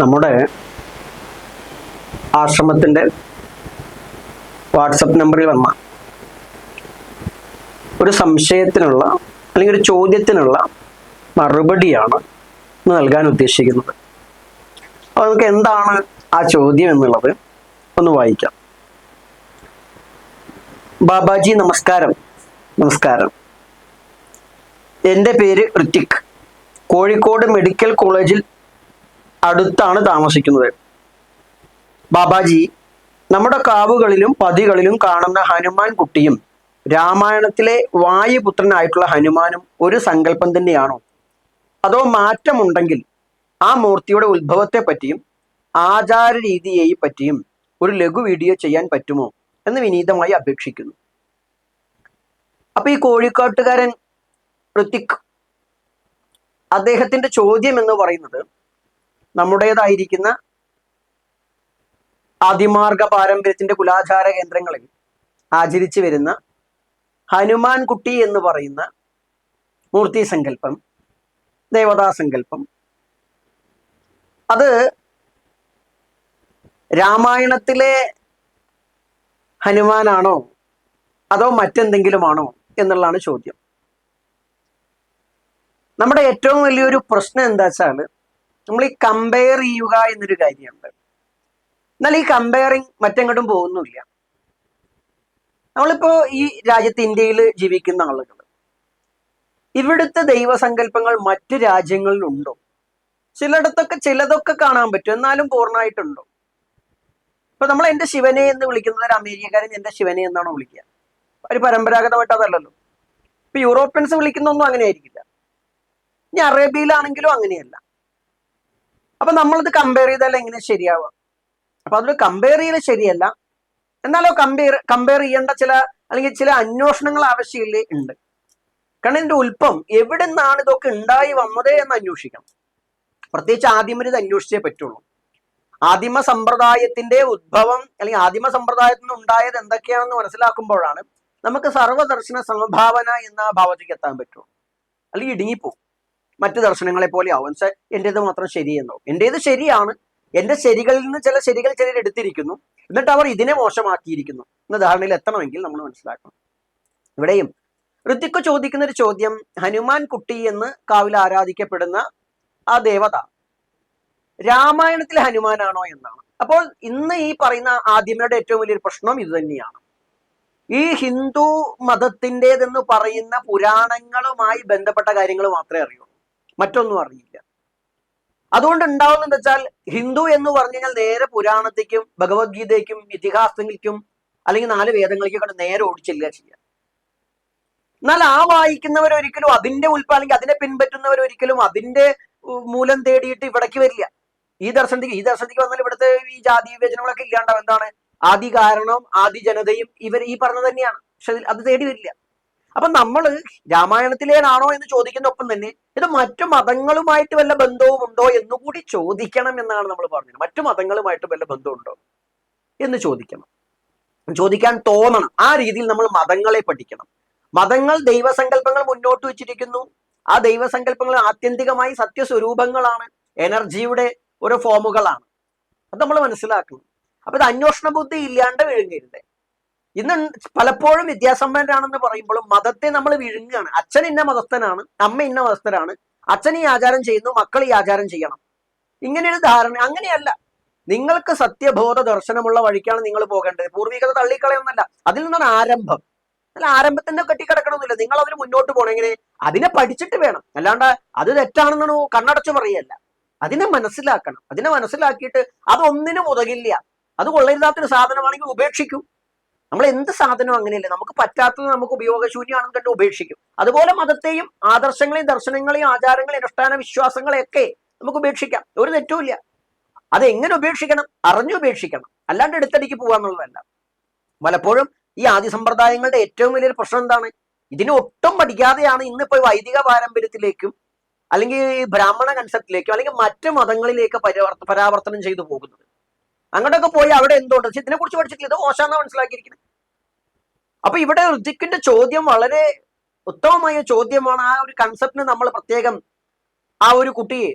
നമ്മുടെ ആശ്രമത്തിന്റെ വാട്സപ്പ് നമ്പറിൽ വന്ന ഒരു സംശയത്തിനുള്ള അല്ലെങ്കിൽ ഒരു ചോദ്യത്തിനുള്ള മറുപടിയാണ് നൽകാൻ ഉദ്ദേശിക്കുന്നത്. അപ്പോൾ നമുക്ക് എന്താണ് ആ ചോദ്യം എന്നുള്ളത് ഒന്ന് വായിക്കാം. ബാബാജി നമസ്കാരം. നമസ്കാരം. എന്റെ പേര് ഋത്തിക് കോഴിക്കോട് മെഡിക്കൽ കോളേജിൽ അടുത്താണ് താമസിക്കുന്നത്. ബാബാജി നമ്മുടെ കാവുകളിലും പതികളിലും കാണുന്ന ഹനുമാൻ കുട്ടിയും രാമായണത്തിലെ വായുപുത്രനായിട്ടുള്ള ഹനുമാനും ഒരു സങ്കല്പം തന്നെയാണോ? അതോ മാറ്റമുണ്ടെങ്കിൽ ആ മൂർത്തിയുടെ ഉത്ഭവത്തെ പറ്റിയും ആചാര രീതിയെ പറ്റിയും ഒരു ലഘു വീഡിയോ ചെയ്യാൻ പറ്റുമോ എന്ന് വിനീതമായി അപേക്ഷിക്കുന്നു. അപ്പൊ ഈ കോഴിക്കോട്ടുകാരൻ ഋത്തിക് അദ്ദേഹത്തിന്റെ ചോദ്യം എന്ന് പറയുന്നത് നമ്മുടേതായിരിക്കുന്ന ആദിമാർഗ പാരമ്പര്യത്തിന്റെ കുലാചാര കേന്ദ്രങ്ങളിൽ ആചരിച്ചു വരുന്ന ഹനുമാൻ കുട്ടി എന്ന് പറയുന്ന മൂർത്തി സങ്കല്പം ദേവതാ സങ്കല്പം. അത് രാമായണത്തിലെ ഹനുമാനാണോ അതോ മറ്റെന്തെങ്കിലുമാണോ എന്നുള്ളതാണ് ചോദ്യം. നമ്മുടെ ഏറ്റവും വലിയൊരു പ്രശ്നം എന്താ വെച്ചാൽ നമ്മൾ ഈ കമ്പയർ ചെയ്യുക എന്നൊരു കാര്യമുണ്ട്. എന്നാൽ ഈ കമ്പയറിങ് മറ്റെങ്ങോട്ടും പോകുന്നില്ല നമ്മളിപ്പോ ഈ രാജ്യത്ത് ഇന്ത്യയിൽ ജീവിക്കുന്ന ആളുകൾ ഇവിടുത്തെ ദൈവസങ്കല്പങ്ങൾ മറ്റു രാജ്യങ്ങളിലുണ്ടോ? ചിലയിടത്തൊക്കെ ചിലതൊക്കെ കാണാൻ പറ്റും. എന്നാലും പൂർണമായിട്ടുണ്ടോ? ഇപ്പൊ നമ്മൾ എന്റെ ശിവനെ എന്ന് വിളിക്കുന്നത് ഒരു അമേരിക്കക്കാരൻ എന്റെ ശിവനെ എന്നാണ് വിളിക്കുക? ഒരു പരമ്പരാഗതമായിട്ട് അതല്ലല്ലോ. ഇപ്പൊ യൂറോപ്യൻസ് വിളിക്കുന്നൊന്നും അങ്ങനെ ആയിരിക്കില്ല ഇനി അറേബ്യയിലാണെങ്കിലും അങ്ങനെയല്ല. അപ്പൊ നമ്മളിത് കമ്പയർ ചെയ്താൽ എങ്ങനെ ശരിയാവുക? അപ്പൊ അതിൽ കമ്പയർ ചെയ്യൽ ശരിയല്ല. എന്നാലോ കമ്പയർ കമ്പയർ ചെയ്യേണ്ട ചില അല്ലെങ്കിൽ ചില അന്വേഷണങ്ങൾ ആവശ്യമില്ലേ ഉണ്ട്. കാരണം ഇതിന്റെ ഉൽപ്പം എവിടെ നിന്നാണ് ഇതൊക്കെ ഉണ്ടായി വന്നത് എന്ന് അന്വേഷിക്കണം. പ്രത്യേകിച്ച് ആദ്യം ഇത് അന്വേഷിച്ചേ പറ്റുള്ളൂ. ആദിമ സമ്പ്രദായത്തിന്റെ ഉദ്ഭവം അല്ലെങ്കിൽ ആദിമ സമ്പ്രദായത്തിൽ നിന്ന് ഉണ്ടായത് എന്തൊക്കെയാണെന്ന് മനസ്സിലാക്കുമ്പോഴാണ് നമുക്ക് സർവദർശന സമഭാവന എന്ന ഭാവത്തേക്ക് എത്താൻ പറ്റുള്ളൂ. അല്ലെങ്കിൽ ഇടുങ്ങിപ്പോവും. മറ്റു ദർശനങ്ങളെ പോലെ ആവും. സാർ എന്റേത് മാത്രം ശരിയെന്നോ എന്റെത് ശരിയാണ്. എന്റെ ശരികളിൽ നിന്ന് ചില ശരികൾ ചിലർ എടുത്തിരിക്കുന്നു. എന്നിട്ട് അവർ ഇതിനെ മോശമാക്കിയിരിക്കുന്നു. എന്ന ധാരണയിൽ എത്തണമെങ്കിൽ നമ്മൾ മനസ്സിലാക്കണം. ഇവിടെയും ഋത്തിക്ക് ചോദിക്കുന്ന ഒരു ചോദ്യം ഹനുമാൻ കുട്ടി എന്ന് കാവിൽ ആരാധിക്കപ്പെടുന്ന ആ ദേവത രാമായണത്തിൽ ഹനുമാനാണോ എന്നാണ്? അപ്പോൾ ഇന്ന് ഈ പറയുന്ന ആദ്യമയുടെ ഏറ്റവും വലിയൊരു പ്രശ്നം ഇത് തന്നെയാണ്. ഈ ഹിന്ദു മതത്തിന്റെതെന്ന് പറയുന്ന പുരാണങ്ങളുമായി ബന്ധപ്പെട്ട കാര്യങ്ങൾ മാത്രമേ അറിയൂ മറ്റൊന്നും അറിയില്ല. അതുകൊണ്ട് ഉണ്ടാവുന്നതെന്ന് വെച്ചാൽ ഹിന്ദു എന്ന് പറഞ്ഞു കഴിഞ്ഞാൽ നേരെ പുരാണത്തേക്കും ഭഗവത്ഗീതയ്ക്കും ഇതിഹാസങ്ങൾക്കും അല്ലെങ്കിൽ നാല് വേദങ്ങളിലേക്കും നേരെ ഓടിച്ചില്ല ചെയ്യുക എന്നാൽ ആ വായിക്കുന്നവർ ഒരിക്കലും അതിന്റെ ഉൽപ്പ അല്ലെങ്കിൽ അതിനെ പിൻപറ്റുന്നവർ ഒരിക്കലും അതിന്റെ മൂലം തേടിയിട്ട് ഇവിടേക്ക് വരില്ല. ഈ ദർശനത്തിക്ക് ഈ ദർശനത്തിക്ക് വന്നാൽ ഇവിടുത്തെ ഈ ജാതി വിവേചനങ്ങളൊക്കെ ഇല്ലാണ്ടാവും. എന്താണ്? ആദി കാരണം ആദി ജനതയും ഇവർ ഈ പറഞ്ഞത് തന്നെയാണ്. പക്ഷെ അത് തേടി വരില്ല. അപ്പൊ നമ്മൾ രാമായണത്തിലേനാണോ എന്ന് ചോദിക്കുന്ന ഒപ്പം തന്നെ ഇത് മറ്റു മതങ്ങളുമായിട്ട് വല്ല ബന്ധവും ഉണ്ടോ എന്ന് കൂടി ചോദിക്കണം എന്നാണ് നമ്മൾ പറഞ്ഞത്. മറ്റു മതങ്ങളുമായിട്ട് വല്ല ബന്ധമുണ്ടോ എന്ന് ചോദിക്കണം. ചോദിക്കാൻ തോന്നണം. ആ രീതിയിൽ നമ്മൾ മതങ്ങളെ പഠിക്കണം. മതങ്ങൾ ദൈവസങ്കല്പങ്ങൾ മുന്നോട്ട് വെച്ചിരിക്കുന്നു. ആ ദൈവസങ്കല്പങ്ങൾ ആത്യന്തികമായി സത്യസ്വരൂപങ്ങളാണ്. എനർജിയുടെ ഓരോ ഫോമുകളാണ്. അത് നമ്മൾ മനസ്സിലാക്കണം. അപ്പൊ ഇത് അന്വേഷണ ബുദ്ധി ഇല്ലാണ്ട് വിഴുങ്ങരുത്. ഇന്ന് പലപ്പോഴും വിദ്യാസമ്പന്നരാണെന്ന് പറയുമ്പോഴും മതത്തെ നമ്മൾ വിഴുങ്ങുകയാണ്. അച്ഛൻ ഇന്ന മതസ്ഥനാണ് അമ്മ ഇന്ന മതസ്ഥനാണ് അച്ഛൻ ഈ ആചാരം ചെയ്യുന്നു മക്കൾ ഈ ആചാരം ചെയ്യണം. ഇങ്ങനെയൊരു ധാരണ അങ്ങനെയല്ല. നിങ്ങൾക്ക് സത്യബോധ ദർശനമുള്ള വഴിക്കാണ് നിങ്ങൾ പോകേണ്ടത്. പൂർവികത തള്ളിക്കളയൊന്നല്ല അതിൽ നിന്നാണ് ആരംഭം. അല്ല ആരംഭത്തിന്റെ കെട്ടിക്കിടക്കണമെന്നില്ല നിങ്ങൾ അതിന് മുന്നോട്ട് പോകണം. എങ്ങനെ അതിനെ പഠിച്ചിട്ട് വേണം. അല്ലാണ്ട് അത് തെറ്റാണെന്നാണ് കണ്ണടച്ചു പറയല്ല അതിനെ മനസ്സിലാക്കണം. അതിനെ മനസ്സിലാക്കിയിട്ട് അതൊന്നിനും ഉതകില്ല. അത് കൊള്ളരുതാത്തൊരു സാധനമാണെങ്കിൽ ഉപേക്ഷിക്കും. നമ്മൾ എന്ത് സാധനവും അങ്ങനെയല്ലേ. നമുക്ക് പറ്റാത്തത് നമുക്ക് ഉപയോഗശൂന്യമാണെന്ന് കണ്ട് ഉപേക്ഷിക്കും. അതുപോലെ മതത്തെയും ആദർശങ്ങളെയും ദർശനങ്ങളെയും ആചാരങ്ങളെയും അനുഷ്ഠാന വിശ്വാസങ്ങളെയൊക്കെ നമുക്ക് ഉപേക്ഷിക്കാം. ഒരു തെറ്റുമില്ല അത് എങ്ങനെ ഉപേക്ഷിക്കണം? അറിഞ്ഞു ഉപേക്ഷിക്കണം. അല്ലാണ്ട് എടുത്തടിക്ക് പോകാന്നുള്ളതല്ല പലപ്പോഴും ഈ ആദ്യ സമ്പ്രദായങ്ങളുടെ ഏറ്റവും വലിയൊരു പ്രശ്നം എന്താണ്? ഇതിനെ ഒട്ടും പഠിക്കാതെയാണ് ഇന്നിപ്പോ വൈദിക പാരമ്പര്യത്തിലേക്കും അല്ലെങ്കിൽ ബ്രാഹ്മണ കൺസെപ്റ്റിലേക്കും അല്ലെങ്കിൽ മറ്റ് മതങ്ങളിലേക്ക് പരിവർത്ത പരാവർത്തനം ചെയ്തു പോകുന്നത്. അങ്ങോട്ടൊക്കെ പോയി അവിടെ എന്തുകൊണ്ട് പക്ഷെ ഇതിനെ കുറിച്ച് പഠിച്ചിട്ടില്ല. ഇത് മോശമെന്നാ മനസ്സിലാക്കിയിരിക്കുന്നത് അപ്പൊ ഇവിടെ ഋതിക്കിന്റെ ചോദ്യം വളരെ ഉത്തമമായ ചോദ്യമാണ്. ആ ഒരു കൺസെപ്റ്റിന് നമ്മൾ പ്രത്യേകം ആ ഒരു കുട്ടിയെ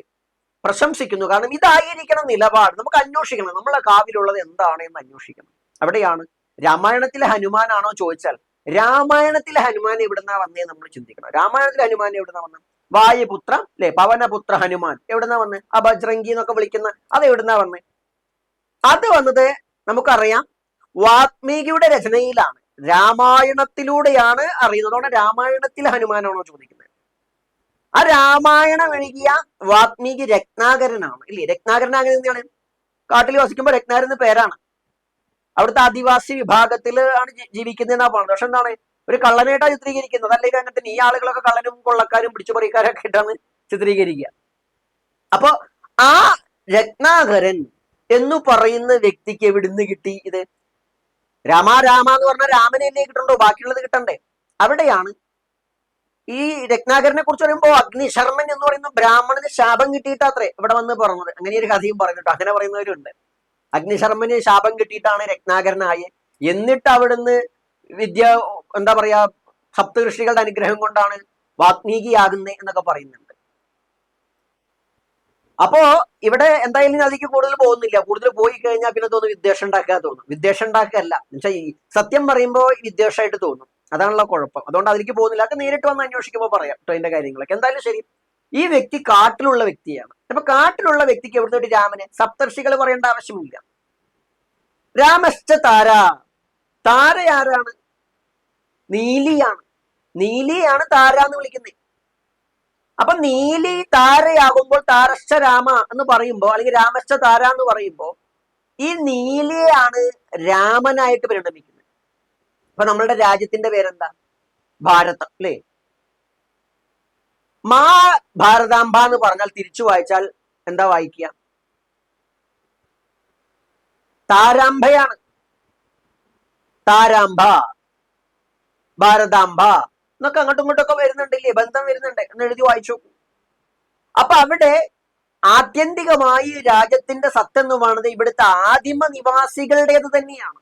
പ്രശംസിക്കുന്നു. കാരണം ഇതായിരിക്കണം നിലപാട്. നമുക്ക് അന്വേഷിക്കണം. നമ്മളെ കാവിലുള്ളത് എന്താണ് എന്ന് അന്വേഷിക്കണം. അവിടെയാണ് രാമായണത്തിലെ ഹനുമാനാണോ ചോദിച്ചാൽ രാമായണത്തിലെ ഹനുമാൻ എവിടുന്നാ വന്നേ നമ്മൾ ചിന്തിക്കണം. രാമായണത്തിലെ ഹനുമാൻ എവിടുന്നാ വന്നത് വായുപുത്ര അല്ലെ? പവനപുത്ര ഹനുമാൻ എവിടുന്നാ വന്നത് ആ ബജ്രംഗി എന്നൊക്കെ വിളിക്കുന്ന അത് എവിടുന്നാ വന്നേ? അത് വന്നത് നമുക്കറിയാം വാത്മീകിയുടെ രചനയിലാണ്. രാമായണത്തിലൂടെയാണ് അറിയുന്നത് അതുകൊണ്ട് രാമായണത്തിൽ ഹനുമാനാണോ ചോദിക്കുന്നത്. ആ രാമായണം എഴുതിയ വാത്മീകി രത്നാകരനാണ്. ഇല്ലേ? രത്നാകരൻ അങ്ങനെ എന്താണ് കാട്ടിൽ വസിക്കുമ്പോൾ രത്നാകരൻ എന്ന പേരാണ്. അവിടുത്തെ ആദിവാസി വിഭാഗത്തിൽ ആണ് ജീവിക്കുന്നതെന്നാ പറയുന്നത് പക്ഷെ എന്താണ്? ഒരു കള്ളനായിട്ടാണ് ചിത്രീകരിക്കുന്നത്. അല്ലെങ്കിൽ അങ്ങനെ തന്നെ ഈ ആളുകളൊക്കെ കള്ളനും കൊള്ളക്കാരും പിടിച്ചുപറിക്കാരൊക്കെ ആയിട്ടാണ് ചിത്രീകരിക്കുക. അപ്പോ ആ രത്നാകരൻ എന്ന് പറയുന്ന വ്യക്തിക്ക് എവിടുന്ന് കിട്ടി ഇത്? രാമ രാമ എന്ന് പറഞ്ഞ രാമനെയല്ലേ കിട്ടണ്ടോ? ബാക്കിയുള്ളത് കിട്ടണ്ടേ? അവിടെയാണ്. ഈ രത്നാകരനെ കുറിച്ച് പറയുമ്പോൾ അഗ്നിശർമ്മൻ എന്ന് പറയുന്ന ബ്രാഹ്മണന് ശാപം കിട്ടിയിട്ടാത്രേ ഇവിടെ വന്ന് പറഞ്ഞത്. അങ്ങനെ ഒരു കഥയും പറഞ്ഞിട്ടോ അങ്ങനെ പറയുന്നവരുണ്ട് അഗ്നിശർമ്മന് ശാപം കിട്ടിയിട്ടാണ് രത്നാകരനായി. എന്നിട്ട് അവിടുന്ന് വിദ്യ എന്താ പറയാ സപ്തഋഷികളുടെ അനുഗ്രഹം കൊണ്ടാണ് വാത്മീകിയാകുന്നത് എന്നൊക്കെ പറയുന്നുണ്ട് അപ്പോ ഇവിടെ എന്തായാലും അതിലേക്ക് കൂടുതൽ പോകുന്നില്ല. കൂടുതൽ പോയി കഴിഞ്ഞാൽ പിന്നെ തോന്നും വിദ്വേഷം ഉണ്ടാക്കുക തോന്നും. വിദ്വേഷം ഉണ്ടാക്കുകയല്ല എന്നുവെച്ചാൽ സത്യം പറയുമ്പോൾ വിദ്വേഷമായിട്ട് തോന്നും. അതാണല്ലോ കുഴപ്പം. അതുകൊണ്ട് അതിലേക്ക് പോകുന്നില്ല. അതൊക്കെ നേരിട്ട് വന്ന് അന്വേഷിക്കുമ്പോൾ പറയാം കേട്ടോ അതിന്റെ കാര്യങ്ങളൊക്കെ. എന്തായാലും ശരി. ഈ വ്യക്തി കാട്ടിലുള്ള വ്യക്തിയാണ്. അപ്പൊ കാട്ടിലുള്ള വ്യക്തിക്ക് എവിടുന്ന് ഒരു രാമന് സപ്തർഷികൾ പറയേണ്ട ആവശ്യമില്ല. രാമശ്ച താര താര ആരാണ് നീലിയാണ്. നീലിയാണ് താര എന്ന് വിളിക്കുന്നത് അപ്പൊ നീലി താരയാകുമ്പോൾ താരശ്ച രാമ എന്ന് പറയുമ്പോൾ അല്ലെങ്കിൽ രാമശ്ച താര എന്ന് പറയുമ്പോൾ ഈ നീലിയാണ് രാമനായിട്ട് പരിണമിക്കുന്നത്. ഇപ്പൊ നമ്മളുടെ രാജ്യത്തിന്റെ പേരെന്താ? ഭാരതം അല്ലേ? മാ ഭാരതാംബ എന്ന് പറഞ്ഞാൽ തിരിച്ചു വായിച്ചാൽ എന്താ വായിക്കുക? താരാംബയാണ് താരാംബ ഭാരതാംബ. എന്നൊക്കെ അങ്ങോട്ടും ഇങ്ങോട്ടൊക്കെ വരുന്നുണ്ടല്ലേ? ബന്ധം വരുന്നുണ്ട്. എന്ന് എഴുതി വായിച്ചു അപ്പൊ അവിടെ ആത്യന്തികമായി രാജ്യത്തിന്റെ സത്തെന്നുമാണത് ഇവിടുത്തെ ആദിമ നിവാസികളുടേത് തന്നെയാണ്.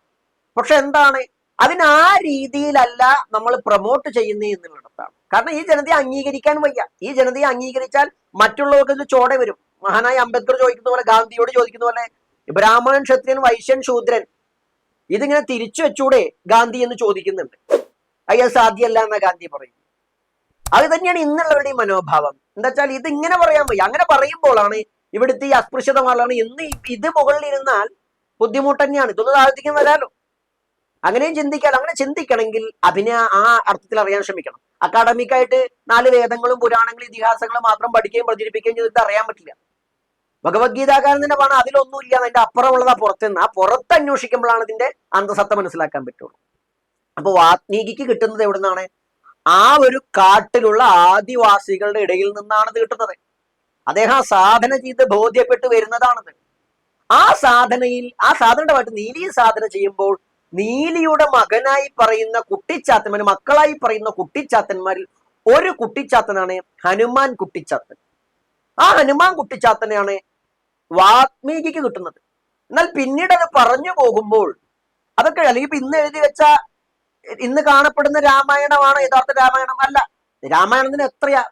പക്ഷെ എന്താണ്? അതിന് ആ രീതിയിലല്ല നമ്മൾ പ്രൊമോട്ട് ചെയ്യുന്നത് എന്നുള്ളിടത്താണ്. കാരണം ഈ ജനതയെ അംഗീകരിക്കാൻ വയ്യ. ഈ ജനതയെ അംഗീകരിച്ചാൽ മറ്റുള്ളവർക്ക് ഇത് ചോടെ വരും. മഹാനായ അംബേദ്കർ ചോദിക്കുന്ന പോലെ ഗാന്ധിയോട് ചോദിക്കുന്ന പോലെ ബ്രാഹ്മണൻ ക്ഷത്രിയൻ വൈശ്യൻ ശൂദ്രൻ ഇതിങ്ങനെ തിരിച്ചു വെച്ചൂടെ ഗാന്ധി എന്ന് ചോദിക്കുന്നുണ്ട്. അയ്യ സാധ്യമല്ല എന്ന ഗാന്ധി പറയും അത് തന്നെയാണ് ഇന്നുള്ളവരുടെ മനോഭാവം. എന്താ വെച്ചാൽ ഇത് ഇങ്ങനെ പറയാൻ വയ്യ. അങ്ങനെ പറയുമ്പോഴാണ് ഇവിടുത്തെ ഈ അസ്പൃശ്യതമാളാണ് ഇന്ന് ഇത് മുകളിലിരുന്നാൽ ബുദ്ധിമുട്ട് തന്നെയാണ്. ഇതൊന്ന് താഴ്ത്തിക്കാൻ വരാലോ. അങ്ങനെയും ചിന്തിക്കാൻ അങ്ങനെ ചിന്തിക്കണമെങ്കിൽ അഭിനയ ആ അർത്ഥത്തിൽ അറിയാൻ ശ്രമിക്കണം. അക്കാഡമിക് ആയിട്ട് നാല് വേദങ്ങളും പുരാണങ്ങളും ഇതിഹാസങ്ങളും മാത്രം പഠിക്കുകയും പ്രചരിപ്പിക്കുകയും ചെയ്തിട്ട് അറിയാൻ പറ്റില്ല. ഭഗവത്ഗീതാകാരൻ തന്നെ പറഞ്ഞാൽ അതിലൊന്നുമില്ല. അതിന്റെ അപ്പുറമുള്ളതാ പുറത്തുനിന്ന് ആ പുറത്ത് അന്വേഷിക്കുമ്പോഴാണ് ഇതിന്റെ അന്തസത്ത മനസ്സിലാക്കാൻ പറ്റുള്ളൂ. അപ്പൊ വാത്മീകിക്ക് കിട്ടുന്നത് എവിടുന്നാണ്? ആ ഒരു കാട്ടിലുള്ള ആദിവാസികളുടെ ഇടയിൽ നിന്നാണ് കിട്ടുന്നത്. അദ്ദേഹം സാധന ചെയ്ത് ബോധ്യപ്പെട്ട് വരുന്നതാണത്. ആ സാധനയിൽ ആ സാധനയുടെ പാട്ട് നീലി സാധന ചെയ്യുമ്പോൾ നീലിയുടെ മകനായി പറയുന്ന കുട്ടിച്ചാത്തന്മാർ മക്കളായി പറയുന്ന കുട്ടിച്ചാത്തന്മാരിൽ ഒരു കുട്ടിച്ചാത്തനാണ് ഹനുമാൻ കുട്ടിച്ചാത്തൻ. ആ ഹനുമാൻ കുട്ടിച്ചാത്തനെയാണ് വാത്മീകിക്ക് കിട്ടുന്നത്. എന്നാൽ പിന്നീട് അത് പറഞ്ഞു പോകുമ്പോൾ അതൊക്കെ അല്ലെങ്കിൽ ഇന്ന് എഴുതി വെച്ച ഇന്ന് കാണപ്പെടുന്ന രാമായണമാണ് യഥാർത്ഥ രാമായണം അല്ല. രാമായണത്തിന് എത്രയാ?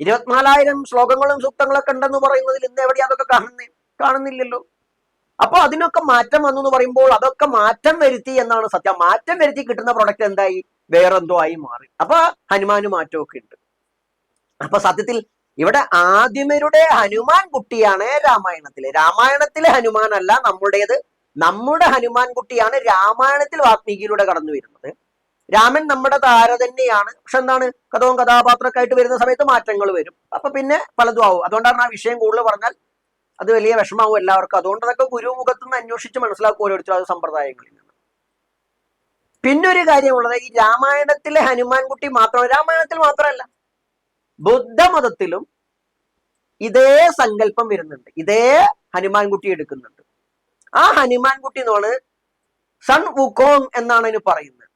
ഇരുപത്തിനാലായിരം ശ്ലോകങ്ങളും സൂക്തങ്ങളൊക്കെ ഉണ്ടെന്ന് പറയുന്നതിൽ ഇന്ന് എവിടെയാ അതൊക്കെ കാണുന്നേ? കാണുന്നില്ലല്ലോ. അപ്പൊ അതിനൊക്കെ മാറ്റം വന്നു എന്ന് പറയുമ്പോൾ അതൊക്കെ മാറ്റം വരുത്തി എന്നാണ് സത്യം. മാറ്റം വരുത്തി കിട്ടുന്ന പ്രൊഡക്റ്റ് എന്തായി? വേറെന്തോ ആയി മാറി. അപ്പൊ ഹനുമാന് മാറ്റമൊക്കെ ഉണ്ട്. അപ്പൊ സത്യത്തിൽ ഇവിടെ ആദ്യമരുടെ ഹനുമാൻ കുട്ടിയാണ് രാമായണത്തിലെ. രാമായണത്തിലെ ഹനുമാനല്ല നമ്മുടേത് നമ്മുടെ ഹനുമാൻ കുട്ടിയാണ് രാമായണത്തിൽ വാത്മീകിയിലൂടെ കടന്നു വരുന്നത്. രാമൻ നമ്മുടെ താര തന്നെയാണ്. പക്ഷെ എന്താണ്? കഥവും കഥാപാത്രമൊക്കെ ആയിട്ട് വരുന്ന സമയത്ത് മാറ്റങ്ങൾ വരും. അപ്പൊ പിന്നെ പലതും ആവും. അതുകൊണ്ടാണ് ആ വിഷയം കൂടുതൽ പറഞ്ഞാൽ അത് വലിയ വിഷമാവും എല്ലാവർക്കും. അതുകൊണ്ട് അതൊക്കെ ഗുരുമുഖത്ത് നിന്ന് അന്വേഷിച്ച് മനസ്സിലാക്കും ഓരോരുത്തരും അത് സമ്പ്രദായങ്ങളിൽ നിന്ന്. പിന്നെ ഒരു കാര്യമുള്ളത് ഈ രാമായണത്തിലെ ഹനുമാൻകുട്ടി മാത്രം രാമായണത്തിൽ മാത്രമല്ല ബുദ്ധമതത്തിലും ഇതേ സങ്കല്പം വരുന്നുണ്ട്. ഇതേ ഹനുമാൻകുട്ടി എടുക്കുന്നുണ്ട്. ആ ഹനുമാൻ കുട്ടി എന്നാണ് സൺ വുക്കോങ് എന്നാണ് അതിന് പറയുന്നത്.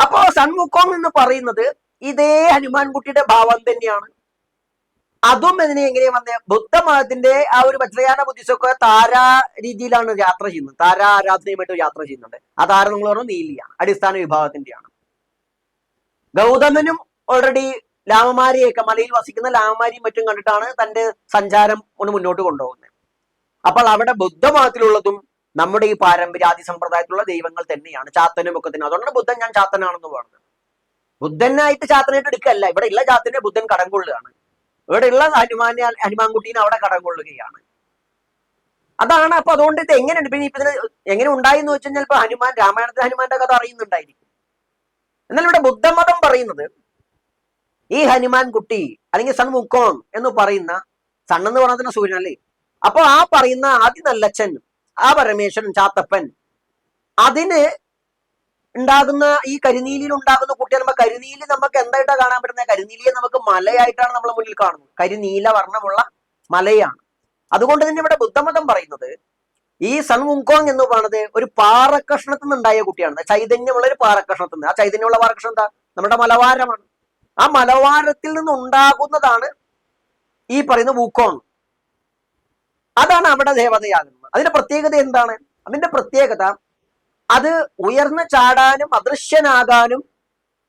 അപ്പോ സൺ വുക്കോങ് എന്ന് പറയുന്നത് ഇതേ ഹനുമാൻ കുട്ടിയുടെ ഭാവം തന്നെയാണ്. അതും ഇതിനെ എങ്ങനെയാ വന്നേ? ബുദ്ധമതത്തിന്റെ ആ ഒരു വജ്രയാന ബുദ്ധിസൊക്കെ താരാ രീതിയിലാണ് യാത്ര ചെയ്യുന്നത്. താരാ ആരാധനയുമായിട്ട് യാത്ര ചെയ്യുന്നുണ്ട്. ആ താര നമ്മൾ പറഞ്ഞു നീലിയാണ് അടിസ്ഥാന വിഭാഗത്തിന്റെയാണ്. ഗൗതമനും ഓൾറെഡി ലാമമാരിയൊക്കെ മലയിൽ വസിക്കുന്ന ലാമമാരിയും മറ്റും കണ്ടിട്ടാണ് തന്റെ സഞ്ചാരം ഒന്ന് മുന്നോട്ട് കൊണ്ടുപോകുന്നത്. അപ്പോൾ അവിടെ ബുദ്ധമതത്തിലുള്ളതും നമ്മുടെ ഈ പാരമ്പര്യാദി സമ്പ്രദായത്തിലുള്ള ദൈവങ്ങൾ തന്നെയാണ്. ചാത്തനും ഒക്കെ തന്നെ. അതുകൊണ്ടാണ് ബുദ്ധൻ ഞാൻ ചാത്തനാണെന്ന് പറഞ്ഞത് ബുദ്ധനായിട്ട് ചാത്തനായിട്ട് എടുക്കല്ല ഇവിടെ ഉള്ള ചാത്തനെ ബുദ്ധൻ കടം കൊള്ളുകയാണ്. ഇവിടെ ഉള്ള ഹനുമാനെ ഹനുമാൻകുട്ടീനെ അവിടെ കടം കൊള്ളുകയാണ്. അതാണ് അപ്പൊ അതുകൊണ്ട് ഇത് എങ്ങനെയുണ്ട് പിന്നെ ഇപ്പൊ ഇതിന് എങ്ങനെ ഉണ്ടായി എന്ന് വെച്ച് ഹനുമാൻ രാമായണത്തിൽ ഹനുമാന്റെ കഥ അറിയുന്നുണ്ടായിരിക്കും. എന്നാൽ ഇവിടെ ബുദ്ധമതം പറയുന്നത് ഈ ഹനുമാൻ കുട്ടി അല്ലെങ്കിൽ സൺ മുക്കോങ് എന്ന് പറയുന്ന സൺ എന്ന് പറയുന്ന സൂര്യൻ അല്ലേ അപ്പൊ ആ പറയുന്ന ആദ്യ നല്ലച്ഛൻ ആ പരമേശ്വരൻ ചാത്തപ്പൻ അതിന് ഉണ്ടാകുന്ന ഈ കരിനീലിയിൽ ഉണ്ടാകുന്ന കുട്ടികൾ നമ്മൾ കരിനീലി നമുക്ക് എന്തായിട്ടാണ് കാണാൻ പറ്റുന്നത്? കരിനീലിയെ നമുക്ക് മലയായിട്ടാണ് നമ്മൾ മുന്നിൽ കാണുന്നത്. കരിനീല വർണമുള്ള മലയാണ്. അതുകൊണ്ട് തന്നെ ഇവിടെ ബുദ്ധമതം പറയുന്നത് ഈ സൺ മുങ്കോങ് എന്ന് പറയുന്നത് ഒരു പാറക്കഷ്ണത്തിൽ നിന്നുണ്ടായ കുട്ടിയാണ്. ചൈതന്യമുള്ള ഒരു പാറക്കഷ്ണത്തിൽ നിന്ന്. ആ ചൈതന്യമുള്ള പാറക്കഷ്ണം എന്താ? നമ്മുടെ മലവാരമാണ്. ആ മലവാരത്തിൽ നിന്നുണ്ടാകുന്നതാണ് ഈ പറയുന്ന വൂക്കോങ് അതാണ് അവിടെ ദേവതയാകുന്നത്. അതിന്റെ പ്രത്യേകത എന്താണ്? അതിന്റെ പ്രത്യേകത അത് ഉയർന്നു ചാടാനും അദൃശ്യനാകാനും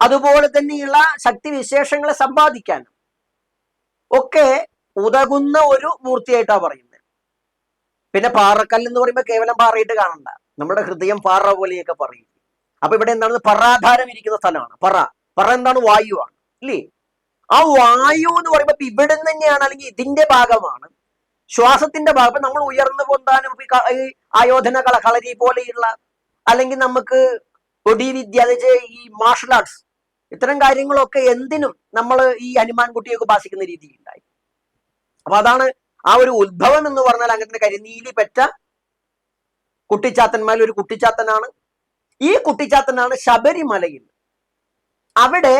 അതുപോലെ തന്നെയുള്ള ശക്തി വിശേഷങ്ങളെ സമ്പാദിക്കാനും ഒക്കെ ഉതകുന്ന ഒരു മൂർത്തിയായിട്ടാണ് പറയുന്നത്. പിന്നെ പാറക്കല്ല് എന്ന് പറയുമ്പോൾ കേവലം പാറയിട്ട് കാണണ്ട. നമ്മുടെ ഹൃദയം പാറ പോലെയൊക്കെ പറയും. അപ്പൊ ഇവിടെ എന്താണ്? പറാധാരം ഇരിക്കുന്ന സ്ഥലമാണ്. പറ. പറ എന്താണ്? വായുവാണ്. ഇല്ലേ? ആ വായു എന്ന് പറയുമ്പോൾ ഇപ്പൊ ഇവിടെ നിന്ന് തന്നെയാണ് അല്ലെങ്കിൽ ഇതിന്റെ ഭാഗമാണ്. ശ്വാസത്തിന്റെ ഭാഗം നമ്മൾ ഉയർന്നു പൊന്താനും ഈ ആയോധന കള കളരി പോലെയുള്ള അല്ലെങ്കിൽ നമുക്ക് ഒടി വിദ്യ ഈ മാർഷൽ ആർട്സ് ഇത്തരം കാര്യങ്ങളൊക്കെ എന്തിനും നമ്മൾ ഈ ഹനുമാൻ കുട്ടിയൊക്കെ ഉപാസിക്കുന്ന രീതി ഉണ്ടായി. അപ്പൊ അതാണ് ആ ഒരു ഉത്ഭവം എന്ന് പറഞ്ഞാൽ അങ്ങനത്തെ കരിനീലി പെറ്റ കുട്ടിച്ചാത്തന്മാരിൽ ഒരു കുട്ടിച്ചാത്തനാണ്. ഈ കുട്ടിച്ചാത്തനാണ് ശബരിമലയിൽ. അവിടെ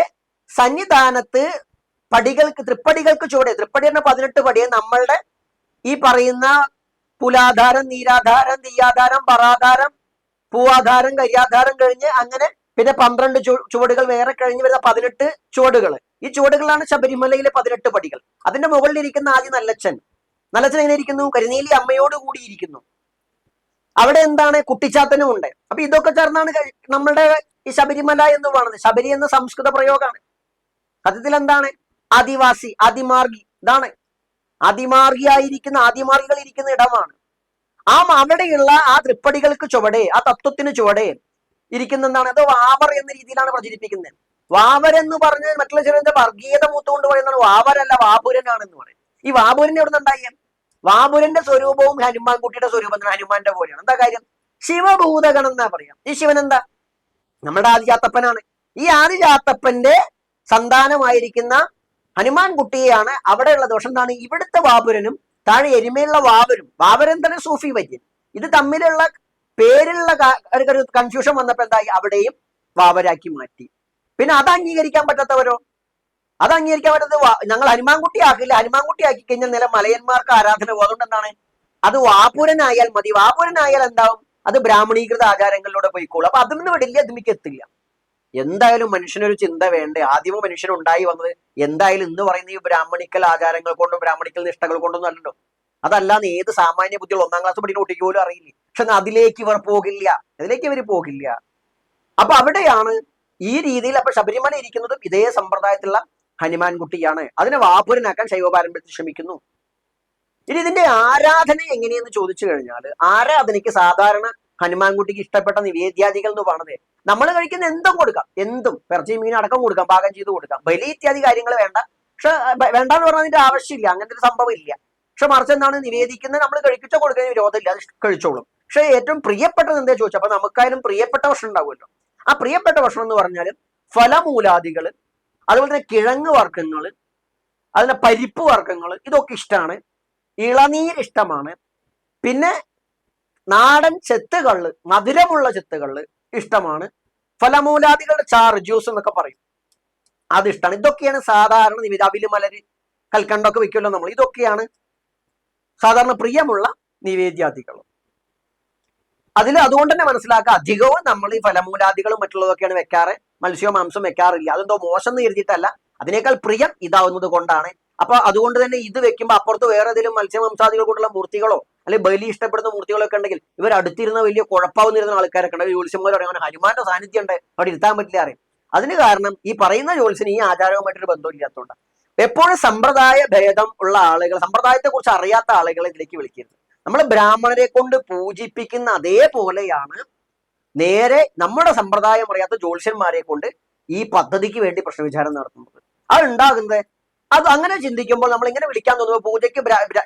സന്നിധാനത്ത് പടികൾക്ക് തൃപ്പടികൾക്ക് ചുവടെ തൃപ്പടി എന്ന പതിനെട്ട് പടിയെ നമ്മളുടെ ഈ പറയുന്ന പുലാധാരം നീരാധാരം തീയാധാരം പറാധാരം പൂവാധാരം കരിയാധാരം കഴിഞ്ഞ് അങ്ങനെ പിന്നെ പന്ത്രണ്ട് ചുവടുകൾ വേറെ കഴിഞ്ഞ് വരുന്ന പതിനെട്ട് ചുവടുകൾ. ഈ ചുവടുകളാണ് ശബരിമലയിലെ പതിനെട്ട് പടികൾ. അതിന്റെ മുകളിൽ ഇരിക്കുന്ന ആദ്യം നല്ലച്ഛൻ നല്ലച്ഛൻ എങ്ങനെ ഇരിക്കുന്നു? കരിനീലി അമ്മയോട് കൂടി ഇരിക്കുന്നു. അവിടെ എന്താണ്? കുട്ടിച്ചാത്തനും ഉണ്ട്. അപ്പൊ ഇതൊക്കെ ചേർന്നാണ് നമ്മളുടെ ഈ ശബരിമല എന്ന് പറയുന്നത്. ശബരി എന്ന സംസ്കൃത പ്രയോഗമാണ്. സത്യത്തിൽ എന്താണ്? ആദിവാസി ആദിമാർഗി ഇതാണ്. ആദിമാർഗിയായിരിക്കുന്ന ആദിമാർഗികൾ ഇരിക്കുന്ന ഇടമാണ്. ആ അവിടെയുള്ള ആ തൃപ്പടികൾക്ക് ചുവടെ ആ തത്വത്തിന് ചുവടെ ഇരിക്കുന്ന എന്താണ് അത് വാവർ എന്ന രീതിയിലാണ് പ്രചരിപ്പിക്കുന്നത്. വാവർ എന്ന് പറഞ്ഞ് മറ്റുള്ള ചിലരുടെ വർഗീയത മൂത്തുകൊണ്ട് പറയുന്നതാണ് വാവരല്ല വാപുരനാണെന്ന് പറയും ഈ വാപുരൻ എവിടെ നിന്നുണ്ടായ വാപുരന്റെ സ്വരൂപവും ഹനുമാൻകുട്ടിയുടെ സ്വരൂപം ഹനുമാന്റെ പോലെയാണ്. എന്താ കാര്യം? ശിവഭൂതഗണം എന്നാ പറയാം. ഈ ശിവൻ എന്താ? നമ്മുടെ ആദിജാത്തപ്പനാണ്. ഈ ആദിജാത്തപ്പന്റെ സന്താനമായിരിക്കുന്ന ഹനുമാൻ കുട്ടിയെയാണ് അവിടെയുള്ള ദോഷം. എന്താണ്? ഇവിടുത്തെ വാപുരനും താഴെ എരുമയുള്ള വാവരും വാവരൻ തന്നെ സൂഫി വൈദ്യൻ. ഇത് തമ്മിലുള്ള പേരിലുള്ള ഒരു- കൺഫ്യൂഷൻ വന്നപ്പോൾ എന്തായി? അവിടെയും വാവരാക്കി മാറ്റി. പിന്നെ അത് അംഗീകരിക്കാൻ പറ്റാത്തവരോ? അത് അംഗീകരിക്കാൻ പറ്റാത്തത് ഞങ്ങൾ ഹനുമാൻകുട്ടി ആക്കില്ല. ഹനുമാൻകുട്ടി ആക്കി കഴിഞ്ഞാൽ നില മലയന്മാർക്ക് ആരാധന പോകുന്നുണ്ട് എന്താണ്? അത് വാപുരനായാൽ മതി. വാപുരനായാൽ എന്താവും? അത് ബ്രാഹ്മണീകൃത ആചാരങ്ങളിലൂടെ പോയിക്കോളും. അപ്പൊ അതിന് വിടില്ല അതിലേക്ക് എത്തില്ല എന്തായാലും മനുഷ്യനൊരു ചിന്ത വേണ്ടേ? ആദ്യമോ മനുഷ്യൻ ഉണ്ടായി വന്നത് എന്തായാലും ഇന്ന് പറയുന്ന ഈ ബ്രാഹ്മണിക്കൽ ആചാരങ്ങൾ കൊണ്ടും ബ്രാഹ്മണിക്കൽ നിഷ്ഠകൾ കൊണ്ടൊന്നും അല്ലല്ലോ അതല്ലാന്ന് ഏത് സാമാന്യ ബുദ്ധികൾ ഒന്നാം ക്ലാസ് പഠിക്കുന്ന കുട്ടിക്ക് പോലും അറിയില്ല? പക്ഷെ അതിലേക്ക് ഇവർ പോകില്ല. അതിലേക്ക് ഇവർ പോകില്ല. അപ്പൊ അവിടെയാണ് ഈ രീതിയിൽ അപ്പൊ ശബരിമല ഇരിക്കുന്നതും ഇതേ സമ്പ്രദായത്തിലുള്ള ഹനുമാൻ കുട്ടിയാണ്. അതിനെ വാപുരനാക്കാൻ ശൈവ പാരമ്പര്യത്തിൽ ശ്രമിക്കുന്നു. ഇനി ഇതിന്റെ ആരാധന എങ്ങനെയെന്ന് ചോദിച്ചു കഴിഞ്ഞാൽ ആരാധനയ്ക്ക് സാധാരണ ഹനുമാൻകുട്ടിക്ക് ഇഷ്ടപ്പെട്ട നിവേദ്യാദികൾ എന്ന് പറഞ്ഞത് നമ്മൾ കഴിക്കുന്ന എന്തും കൊടുക്കാം. എന്തും. ഇറച്ചി മീൻ അടക്കം കൊടുക്കാം പാകം ചെയ്ത് കൊടുക്കാം. ബലി ഇത്യാദി കാര്യങ്ങൾ വേണ്ട. പക്ഷെ വേണ്ടെന്ന് അതിന്റെ ആവശ്യമില്ല. അങ്ങനത്തെ ഒരു സംഭവം ഇല്ല. പക്ഷെ മറിച്ച് എന്താണ് നിവേദിക്കുന്നത്? നമ്മൾ കഴിക്കിച്ചോ കൊടുക്കുന്ന വിരോധമില്ല അത് കഴിച്ചോളും. പക്ഷെ ഏറ്റവും പ്രിയപ്പെട്ടത് എന്താ ചോദിച്ചു അപ്പൊ നമുക്കായാലും പ്രിയപ്പെട്ട ഭക്ഷണം ഉണ്ടാവുമല്ലോ. ആ പ്രിയപ്പെട്ട ഭക്ഷണം എന്ന് പറഞ്ഞാൽ ഫലമൂലാദികൾ അതുപോലെ തന്നെ കിഴങ്ങ് വർഗങ്ങൾ അതിന്റെ പരിപ്പ് വർഗങ്ങൾ ഇതൊക്കെ ഇഷ്ടമാണ് ഇളനീർ ഇഷ്ടമാണ്. പിന്നെ നാടൻ ചെത്തുകൾ മധുരമുള്ള ചെത്തുകള്ള് ഇഷ്ടമാണ്. ഫലമൂലാദികളുടെ ചാറ് ജ്യൂസ് എന്നൊക്കെ പറയും. അത് ഇഷ്ടമാണ് ഇതൊക്കെയാണ് സാധാരണ നിവേദ മലര് കൽക്കണ്ടൊക്കെ വെക്കുമല്ലോ നമ്മൾ. ഇതൊക്കെയാണ് സാധാരണ പ്രിയമുള്ള നിവേദ്യാദികൾ. അതിൽ അതുകൊണ്ട് തന്നെ മനസ്സിലാക്കുക അധികവും നമ്മൾ ഈ ഫലമൂലാദികളും മറ്റുള്ളതൊക്കെയാണ് വെക്കാറ്. മത്സ്യവും മാംസം വെക്കാറില്ല. അതെന്തോ മോശം എന്ന് കരുതിയിട്ടല്ല. അതിനേക്കാൾ പ്രിയം ഇതാവുന്നത് കൊണ്ടാണ്. അപ്പൊ അതുകൊണ്ട് തന്നെ ഇത് വെക്കുമ്പോൾ അപ്പുറത്ത് വേറെ ഏതെങ്കിലും മത്സ്യമാംസാദികൾ കൊണ്ടുള്ള മൂർത്തികളോ അല്ലെങ്കിൽ ബലി ഇഷ്ടപ്പെടുന്ന മൂർത്തികളൊക്കെ ഉണ്ടെങ്കിൽ ഇവർ അടുത്തിരുന്ന വലിയ കുഴപ്പമാവുന്നിരുന്ന ആൾക്കാരൊക്കെ ഉണ്ട്. ജ്യോത്സ്യന്മാർ പറയുന്നത് ഹനുമാന്റെ സാന്നിധ്യം ഉണ്ട്. അവിടെ ഇരുത്താൻ പറ്റില്ല അറിയും. അതിന് കാരണം ഈ പറയുന്ന ജോത്സ്യന് ഈ ആചാരവുമായിട്ടൊരു ബന്ധമില്ലാത്തതുകൊണ്ട്. എപ്പോഴും സമ്പ്രദായ ഭേദം ഉള്ള ആളുകൾ സമ്പ്രദായത്തെ കുറിച്ച് അറിയാത്ത ആളുകളെ ഇതിലേക്ക് വിളിക്കരുത്. നമ്മൾ ബ്രാഹ്മണരെ കൊണ്ട് പൂജിപ്പിക്കുന്ന അതേപോലെയാണ് നേരെ നമ്മുടെ സമ്പ്രദായം അറിയാത്ത ജ്യോത്സ്യന്മാരെ കൊണ്ട് ഈ പദ്ധതിക്ക് വേണ്ടി പ്രശ്നവിചാരം നടത്തുന്നത്. അത് ഉണ്ടാകുന്നത് അത് അങ്ങനെ ചിന്തിക്കുമ്പോൾ നമ്മൾ ഇങ്ങനെ വിളിക്കാൻ തോന്നുമ്പോൾ പൂജയ്ക്ക്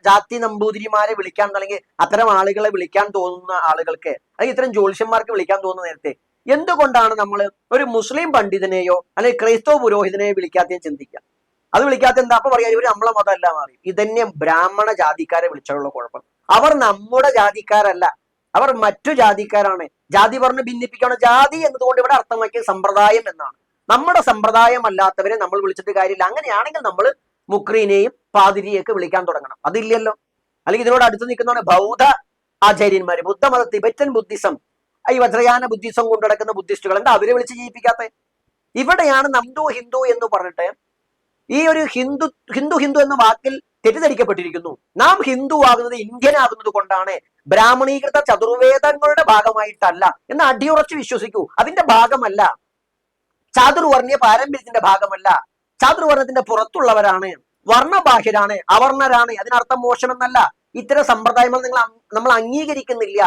ജാതി നമ്പൂതിരിമാരെ വിളിക്കാൻ അല്ലെങ്കിൽ അത്തരം ആളുകളെ വിളിക്കാൻ തോന്നുന്ന ആളുകൾക്ക് അല്ലെങ്കിൽ ഇത്തരം ജ്യോത്സ്യന്മാർക്ക് വിളിക്കാൻ തോന്നുന്ന നേരത്തെ എന്തുകൊണ്ടാണ് നമ്മൾ ഒരു മുസ്ലിം പണ്ഡിതനെയോ അല്ലെങ്കിൽ ക്രൈസ്തവ പുരോഹിതനെയോ വിളിക്കാത്തേ ചിന്തിക്കുക? അത് വിളിക്കാത്ത എന്താ? അപ്പൊ പറയാ ഇവർ നമ്മളെ മതമല്ല മാറി. ഇതന്നെ ബ്രാഹ്മണ ജാതിക്കാരെ വിളിച്ചുള്ള കുഴപ്പം. അവർ നമ്മുടെ ജാതിക്കാരല്ല. അവർ മറ്റു ജാതിക്കാരാണ്. ജാതി പറഞ്ഞ് ഭിന്നിപ്പിക്കണം ജാതി എന്നതുകൊണ്ട് ഇവിടെ അർത്ഥമാക്കിയ സമ്പ്രദായം എന്നാണ്. നമ്മുടെ സമ്പ്രദായം അല്ലാത്തവരെ നമ്മൾ വിളിച്ചിട്ട് കാര്യമില്ല. അങ്ങനെയാണെങ്കിൽ നമ്മൾ മുക്രീനെയും പാതിരിയൊക്കെ വിളിക്കാൻ തുടങ്ങണം. അതില്ലല്ലോ. അല്ലെങ്കിൽ ഇതിനോട് അടുത്ത് നിൽക്കുന്നതാണ് ബൗദ്ധ ആചാര്യന്മാര് ബുദ്ധമത തിബറ്റൻ ബുദ്ധിസം ഈ വജ്രയാന ബുദ്ധിസം കൊണ്ടു നടക്കുന്ന ബുദ്ധിസ്റ്റുകൾ എന്താ അവരെ വിളിച്ച് ജീവിപ്പിക്കാത്ത? ഇവിടെയാണ് നന്ദു ഹിന്ദു എന്ന് പറഞ്ഞിട്ട് ഈ ഒരു ഹിന്ദു ഹിന്ദു ഹിന്ദു എന്ന വാക്കിൽ തെറ്റിദ്ധരിക്കപ്പെട്ടിരിക്കുന്നു. നാം ഹിന്ദു ആകുന്നത് ഇന്ത്യൻ ആകുന്നത് കൊണ്ടാണ്. ബ്രാഹ്മണീകൃത ചതുർവേദങ്ങളുടെ ഭാഗമായിട്ടല്ല. എന്ന് അടിയുറച്ച് വിശ്വസിക്കൂ. അതിന്റെ ഭാഗമല്ല. ചാതുർവർണീയ പാരമ്പര്യത്തിന്റെ ഭാഗമല്ല. ചാതുർവർണത്തിന്റെ പുറത്തുള്ളവരാണ് വർണബാഹ്യരാണ് അവർണരാണ് അതിനർത്ഥം മോശമെന്നല്ല. ഇത്തരം സമ്പ്രദായങ്ങൾ നിങ്ങൾ നമ്മൾ അംഗീകരിക്കുന്നില്ല.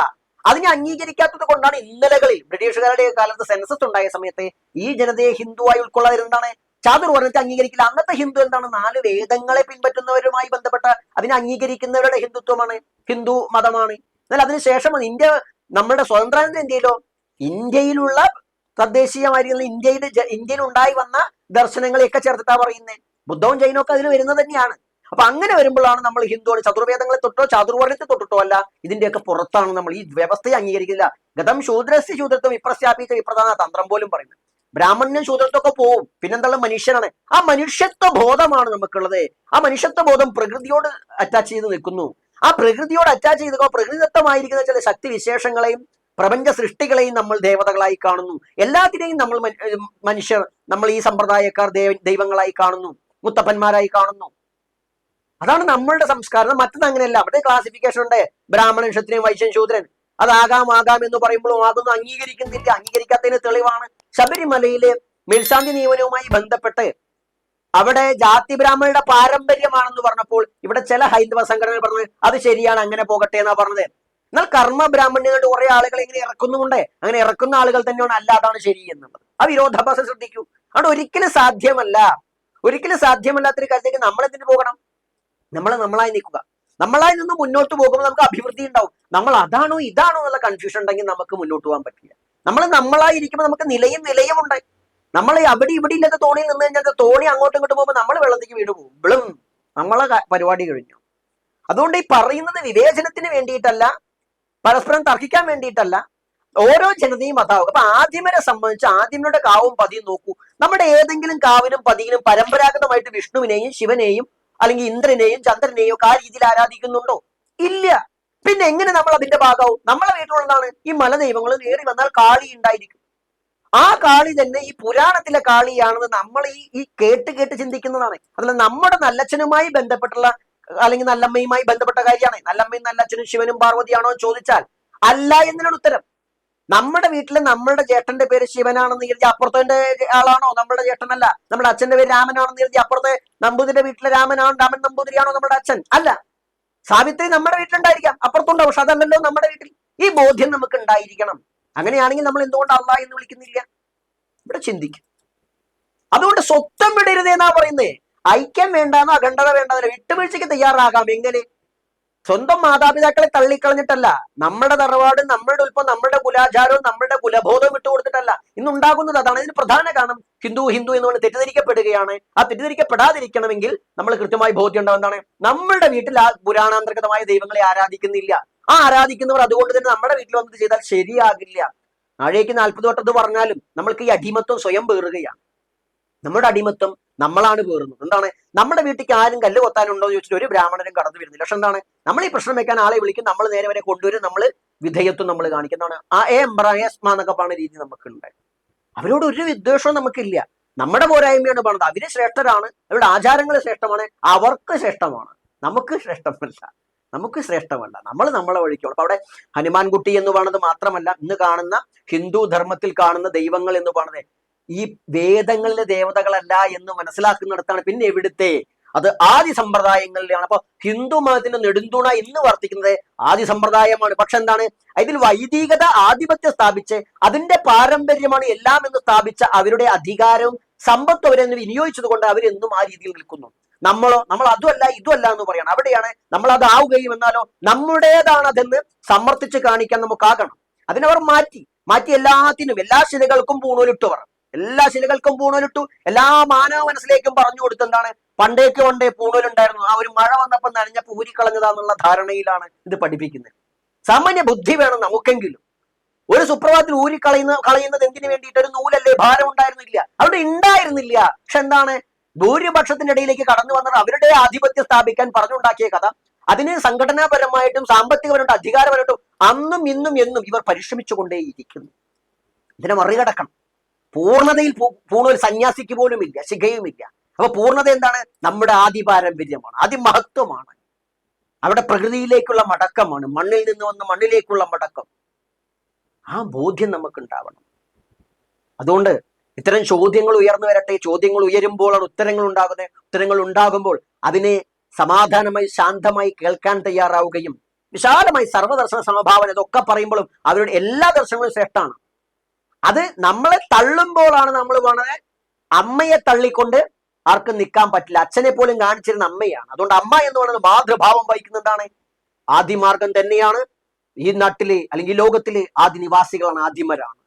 അതിനെ അംഗീകരിക്കാത്തത് കൊണ്ടാണ് ഇന്നലകളിൽ ബ്രിട്ടീഷുകാരുടെ കാലത്ത് സെൻസസ് ഉണ്ടായ സമയത്ത് ഈ ജനതയെ ഹിന്ദുവായി ഉൾക്കൊള്ളാതിരുന്നാണ് എന്താണ്? ചാതുർവർണത്തെ അംഗീകരിക്കില്ല. അന്നത്തെ ഹിന്ദു എന്താണ്? നാല് വേദങ്ങളെ പിൻപറ്റുന്നവരുമായി ബന്ധപ്പെട്ട അതിനെ അംഗീകരിക്കുന്നവരുടെ ഹിന്ദുത്വമാണ്. ഹിന്ദു മതമാണ്. എന്നാൽ അതിനുശേഷം ഇന്ത്യ നമ്മുടെ സ്വതന്ത്രാനന്തര ഇന്ത്യയിലോ ഇന്ത്യയിലുള്ള തദ്ദേശീയമായിരിക്കുന്ന ഇന്ത്യയിൽ ഇന്ത്യയിൽ ഉണ്ടായി വന്ന ദർശനങ്ങളെയൊക്കെ ചേർത്തിട്ടാ പറയുന്നത് ബുദ്ധവും ജൈനവും ഒക്കെ അതിൽ വരുന്നത് തന്നെയാണ്. അപ്പൊ അങ്ങനെ വരുമ്പോഴാണ് നമ്മൾ ഹിന്ദുവാണ് ചതുർവേദങ്ങളെ തൊട്ടോ ചാതുർവർണത്തെ തൊട്ടിട്ടോ അല്ല ഇതിന്റെയൊക്കെ പുറത്താണ് നമ്മൾ ഈ വ്യവസ്ഥയെ അംഗീകരിക്കില്ല ഗതം ശൂദ്രസ്യ ശൂദ്രത്വം വിപ്രസ്ഥാപിച്ച വിപ്രധാന തന്ത്രം പോലും പറയുന്നത്. ബ്രാഹ്മണ്യം ശൂദ്രത്വമൊക്കെ പോവും. പിന്നെന്താണ് മനുഷ്യനാണ്. ആ മനുഷ്യത്വ ബോധമാണ് നമുക്കുള്ളത്. ആ മനുഷ്യത്വ ബോധം പ്രകൃതിയോട് അറ്റാച്ച് ചെയ്ത് നിൽക്കുന്നു. ആ പ്രകൃതിയോട് അറ്റാച്ച് ചെയ്ത് പ്രകൃതിദത്തമായിരിക്കുന്ന ചില ശക്തി വിശേഷങ്ങളെയും പ്രപഞ്ച സൃഷ്ടികളെയും നമ്മൾ ദേവതകളായി കാണുന്നു. എല്ലാത്തിനെയും നമ്മൾ മനുഷ്യർ നമ്മൾ ഈ സമ്പ്രദായക്കാർ ദൈവ ദൈവങ്ങളായി കാണുന്നു. മുത്തപ്പന്മാരായി കാണുന്നു. അതാണ് നമ്മളുടെ സംസ്കാരം. മറ്റത് അങ്ങനെയല്ല. അവിടെ ക്ലാസിഫിക്കേഷൻ ഉണ്ട്. ബ്രാഹ്മണൻ ക്ഷത്രിയൻ വൈശ്യൻ ശൂദ്രൻ. അതാകാം ആകാം എന്ന് പറയുമ്പോഴും അതൊന്നും അംഗീകരിക്കുന്നില്ല. അംഗീകരിക്കാത്തതിന് തെളിവാണ് ശബരിമലയിലെ മേൽശാന്തി നിയമനവുമായി ബന്ധപ്പെട്ട് അവിടെ ജാതി ബ്രാഹ്മണരുടെ പാരമ്പര്യമാണെന്ന് പറഞ്ഞപ്പോൾ ഇവിടെ ചില ഹൈന്ദവ സംഘടനകൾ പറഞ്ഞത് അത് ശരിയാണ് അങ്ങനെ പോകട്ടെ എന്നാ പറഞ്ഞത്. എന്നാൽ കർമ്മ ബ്രാഹ്മണ്യങ്ങളുടെ കുറെ ആളുകൾ ഇങ്ങനെ ഇറക്കുന്നുമുണ്ട്. അങ്ങനെ ഇറക്കുന്ന ആളുകൾ തന്നെയാണ് അല്ല അതാണ് ശരി എന്നുള്ളത്. ആ വിരോധാഭാസം ശ്രദ്ധിക്കൂ. അതുകൊണ്ട് ഒരിക്കലും സാധ്യമല്ല. ഒരിക്കലും സാധ്യമല്ലാത്തൊരു കാര്യത്തേക്ക് നമ്മൾ എന്തിനു പോകണം? നമ്മൾ നമ്മളായി നിൽക്കുക. നമ്മളായി നിന്ന് മുന്നോട്ട് പോകുമ്പോൾ നമുക്ക് അഭിവൃദ്ധി ഉണ്ടാവും. നമ്മൾ അതാണോ ഇതാണോ എന്നുള്ള കൺഫ്യൂഷൻ ഉണ്ടെങ്കിൽ നമുക്ക് മുന്നോട്ട് പോകാൻ പറ്റില്ല. നമ്മൾ നമ്മളായി ഇരിക്കുമ്പോൾ നമുക്ക് നിലയും നിലയും ഉണ്ട്. നമ്മൾ അവിടെ ഇവിടെ ഇല്ലാത്ത തോണിയിൽ നിന്ന് കഴിഞ്ഞാൽ തോണി അങ്ങോട്ടും ഇങ്ങോട്ടും പോകുമ്പോൾ നമ്മൾ വെള്ളത്തേക്ക് വീട് പോകും. നമ്മളെ പരിപാടി കഴിഞ്ഞു. അതുകൊണ്ട് ഈ പറയുന്നത് വിവേചനത്തിന് വേണ്ടിയിട്ടല്ല. പരസ്പരം തർക്കിക്കാൻ വേണ്ടിയിട്ടല്ല ഓരോ ജനതയും അതാവും. അപ്പൊ ആദ്യമരെ സംബന്ധിച്ച് ആദ്യമരുടെ കാവും പതിയും നോക്കൂ. നമ്മുടെ ഏതെങ്കിലും കാവിനും പതിയിലും പരമ്പരാഗതമായിട്ട് വിഷ്ണുവിനെയും ശിവനെയും അല്ലെങ്കിൽ ഇന്ദ്രനെയും ചന്ദ്രനെയും ഒക്കെ ആ രീതിയിൽ ആരാധിക്കുന്നുണ്ടോ? ഇല്ല. പിന്നെ എങ്ങനെ നമ്മൾ അതിന്റെ ഭാഗമാവും? നമ്മളെ വീട്ടിലുള്ളതാണ് ഈ മലദൈവങ്ങൾ ഏറി വന്നാൽ കാളി ഉണ്ടായിരിക്കും. ആ കാളി തന്നെ ഈ പുരാണത്തിലെ കാളിയാണെന്ന് നമ്മൾ ഈ ഈ കേട്ട് കേട്ട് ചിന്തിക്കുന്നതാണ്. അതല്ല നമ്മുടെ നല്ലച്ഛനുമായി ബന്ധപ്പെട്ടുള്ള അല്ലെങ്കിൽ നല്ലമ്മയുമായി ബന്ധപ്പെട്ട കാര്യമാണ്. നല്ലമ്മയും നല്ല അച്ഛനും ശിവനും പാർവതിയാണോ ചോദിച്ചാൽ അല്ല എന്നതിനാണ് ഉത്തരം. നമ്മുടെ വീട്ടിൽ നമ്മളുടെ ചേട്ടന്റെ പേര് ശിവനാണെന്ന് കരുതി അപ്പുറത്തെ ആളാണോ? നമ്മുടെ ചേട്ടനല്ല. നമ്മുടെ അച്ഛന്റെ പേര് രാമനാണെന്ന് കരുതി അപ്പുറത്തെ നമ്പൂതിരിയുടെ വീട്ടിലെ രാമനാണോ? രാമൻ നമ്പൂതിരിയാണോ നമ്മുടെ അച്ഛൻ? അല്ല. സാവിത്രി നമ്മുടെ വീട്ടിലുണ്ടായിരിക്കാം. അപ്പുറത്തുണ്ടാവും പക്ഷെ അതല്ലല്ലോ നമ്മുടെ വീട്ടിൽ. ഈ ബോധ്യം നമുക്ക് ഉണ്ടായിരിക്കണം. അങ്ങനെയാണെങ്കിൽ നമ്മൾ എന്തുകൊണ്ട് അള്ളാഹ് എന്ന് വിളിക്കുന്നില്ല? ഇവിടെ ചിന്തിക്കും. അതുകൊണ്ട് സ്വത്തം വിടരുതേന്നാ പറയുന്നേ. ഐക്യം വേണ്ടാന്നോ അഖണ്ഡത വേണ്ടാന്നോ വിട്ടുവീഴ്ചയ്ക്ക് തയ്യാറാകാം. എങ്ങനെ? സ്വന്തം മാതാപിതാക്കളെ തള്ളിക്കളഞ്ഞിട്ടല്ല. നമ്മുടെ തറവാടും നമ്മുടെ ഉൽപ്പം നമ്മുടെ കുലാചാരവും നമ്മുടെ കുലബോധവും വിട്ടുകൊടുത്തിട്ടല്ല. ഇന്നുണ്ടാകുന്നത് അതാണ് ഇതിന് പ്രധാന കാരണം. ഹിന്ദു ഹിന്ദു എന്നുകൊണ്ട് തെറ്റിദ്ധരിക്കപ്പെടുകയാണ്. ആ തെറ്റിദ്ധരിക്കപ്പെടാതിരിക്കണമെങ്കിൽ നമ്മൾ കൃത്യമായി ബോധ്യം ഉണ്ടാവുന്നതാണ് നമ്മുടെ നമ്മളുടെ വീട്ടിൽ ആ പുരാണാന്തർഗതമായ ദൈവങ്ങളെ ആരാധിക്കുന്നില്ല. ആ ആരാധിക്കുന്നവർ അതുകൊണ്ട് തന്നെ നമ്മുടെ വീട്ടിൽ വന്നിട്ട് ചെയ്താൽ ശരിയാകില്ല. നാഴേക്ക് നാൽപ്പത് വട്ടത്ത് പറഞ്ഞാലും നമ്മൾക്ക് ഈ അടിമത്വം സ്വയം പേറുകയാണ് നമ്മുടെ അടിമത്വം നമ്മളാണ് പേറുന്നത്. എന്താണ്? നമ്മുടെ വീട്ടിലേക്ക് ആരും കല്ല് കൊത്താനുണ്ടോ എന്ന് ചോദിച്ചിട്ട് ഒരു ബ്രാഹ്മണനും കടന്നു വരുന്നില്ല. പക്ഷെ എന്താണ്? നമ്മൾ ഈ പ്രശ്നം വെക്കാൻ ആളെ വിളിക്കും. നമ്മൾ നേരെ വരെ കൊണ്ടുവരും. നമ്മൾ വിധേയത്വം നമ്മൾ കാണിക്കുന്നതാണ് ആ എ എംബ്രായസ്മ എന്നൊക്കെ പറഞ്ഞ രീതി നമുക്കുണ്ട്. അവരോട് ഒരു വിദ്വേഷവും നമുക്കില്ല. നമ്മുടെ പോരായ്മയാണ് പറഞ്ഞത്. അവർ ശ്രേഷ്ഠരാണ്. അവരുടെ ആചാരങ്ങൾ ശ്രേഷ്ഠമാണ്. അവർക്ക് ശ്രേഷ്ഠമാണ്. നമുക്ക് ശ്രേഷ്ഠമല്ല. നമുക്ക് ശ്രേഷ്ഠമല്ല. നമ്മൾ നമ്മളെ വഴിക്കുള്ളൂ അപ്പൊ അവിടെ ഹനുമാൻകുട്ടി എന്ന് പറയുന്നത് മാത്രമല്ല ഇന്ന് കാണുന്ന ഹിന്ദു ധർമ്മത്തിൽ കാണുന്ന ദൈവങ്ങൾ എന്ന് പറയുന്നത് ഈ വേദങ്ങളിലെ ദേവതകളല്ല എന്ന് മനസ്സിലാക്കുന്നിടത്താണ് പിന്നെ എവിടുത്തെ അത് ആദി സമ്പ്രദായങ്ങളിലാണ്. അപ്പൊ ഹിന്ദു മതത്തിന്റെ നെടുന്തുണ ഇന്ന് വർത്തിക്കുന്നത് ആദി സമ്പ്രദായമാണ്. പക്ഷെ എന്താണ്? അതിൽ വൈദികത ആധിപത്യം സ്ഥാപിച്ച് അതിന്റെ പാരമ്പര്യമാണ് എല്ലാം എന്ന് സ്ഥാപിച്ച അവരുടെ അധികാരവും സമ്പത്തും അവരെ വിനിയോഗിച്ചത് കൊണ്ട് അവരെന്നും ആ രീതിയിൽ നിൽക്കുന്നു. നമ്മളോ നമ്മൾ അതുമല്ല ഇതുമല്ല എന്ന് പറയണം. അവിടെയാണ് നമ്മൾ അതാവുകയും എന്നാലോ നമ്മുടേതാണ് അതെന്ന് സമർത്ഥിച്ച് കാണിക്കാൻ നമുക്കാകണം. അതിനവർ മാറ്റി മാറ്റി എല്ലാത്തിനും എല്ലാ ശിലകൾക്കും പൂണൂലിട്ടവർ. എല്ലാ ശിലകൾക്കും പൂണൂലിട്ടു. എല്ലാ മാനവ മനസ്സിലേക്കും പറഞ്ഞു കൊടുത്തു എന്താണ്? പണ്ടേക്ക് പണ്ടേ പൂണൂലുണ്ടായിരുന്നു. ആ ഒരു മഴ വന്നപ്പോൾ നനഞ്ഞ കളഞ്ഞതാന്നുള്ള ധാരണയിലാണ് ഇത് പഠിപ്പിക്കുന്നത്. സാമാന്യ ബുദ്ധി വേണം നമുക്കെങ്കിലും. ഒരു സുപ്രഭാതത്തിൽ ഊരി കളയുന്ന കളയുന്നത് എന്തിനു വേണ്ടിയിട്ട്? ഒരു നൂലല്ലേ? ഭാരം ഉണ്ടായിരുന്നില്ല. അവിടെ ഉണ്ടായിരുന്നില്ല. പക്ഷെ എന്താണ്? ഭൂരിപക്ഷത്തിന്റെ ഇടയിലേക്ക് കടന്നു വന്നത് അവരുടെ ആധിപത്യം സ്ഥാപിക്കാൻ പറഞ്ഞുണ്ടാക്കിയ കഥ. അതിന് സംഘടനാപരമായിട്ടും സാമ്പത്തികപരമായിട്ടും അധികാരപരമായിട്ടും അന്നും ഇന്നും എന്നും ഇവർ പരിശ്രമിച്ചുകൊണ്ടേയിരിക്കുന്നു. ഇതിനെ മറികടക്കണം. പൂർണതയിൽ പൂർണ ഒരു സന്യാസിക്ക് പോലും ഇല്ല ശിഖയുമില്ല. അപ്പൊ പൂർണത എന്താണ്? നമ്മുടെ ആദി പാരമ്പര്യമാണ് മഹത്വമാണ് അവിടെ പ്രകൃതിയിലേക്കുള്ള മടക്കമാണ് മണ്ണിൽ നിന്ന് വന്ന് മണ്ണിലേക്കുള്ള മടക്കം. ആ ബോധ്യം നമുക്ക് ഉണ്ടാവണം അതുകൊണ്ട് ഇത്തരം ചോദ്യങ്ങൾ ഉയർന്നു വരട്ടെ. ചോദ്യങ്ങൾ ഉയരുമ്പോഴാണ് ഉത്തരങ്ങൾ ഉണ്ടാകുന്നത്. ഉത്തരങ്ങൾ ഉണ്ടാകുമ്പോൾ അതിനെ സമാധാനമായി ശാന്തമായി കേൾക്കാൻ തയ്യാറാവുകയും വിശാലമായി സർവദർശന സമഭാവന ഇതൊക്കെ പറയുമ്പോഴും അവരുടെ എല്ലാ ദർശനങ്ങളും ശ്രേഷ്ഠമാണ്. അത് നമ്മളെ തള്ളുമ്പോഴാണ് നമ്മൾ വളരെ അമ്മയെ തള്ളിക്കൊണ്ട് ആർക്കും നിൽക്കാൻ പറ്റില്ല. അച്ഛനെ പോലും കാണിച്ചിരുന്ന അമ്മയാണ്. അതുകൊണ്ട് അമ്മ എന്ന് പറയുന്നത് മാതൃഭാവം വഹിക്കുന്നതാണ് ആദിമാർഗം തന്നെയാണ്. ഈ നാട്ടിലെ അല്ലെങ്കിൽ ലോകത്തിലെ ആദ്യ നിവാസികളാണ് ആദിമരാണ്.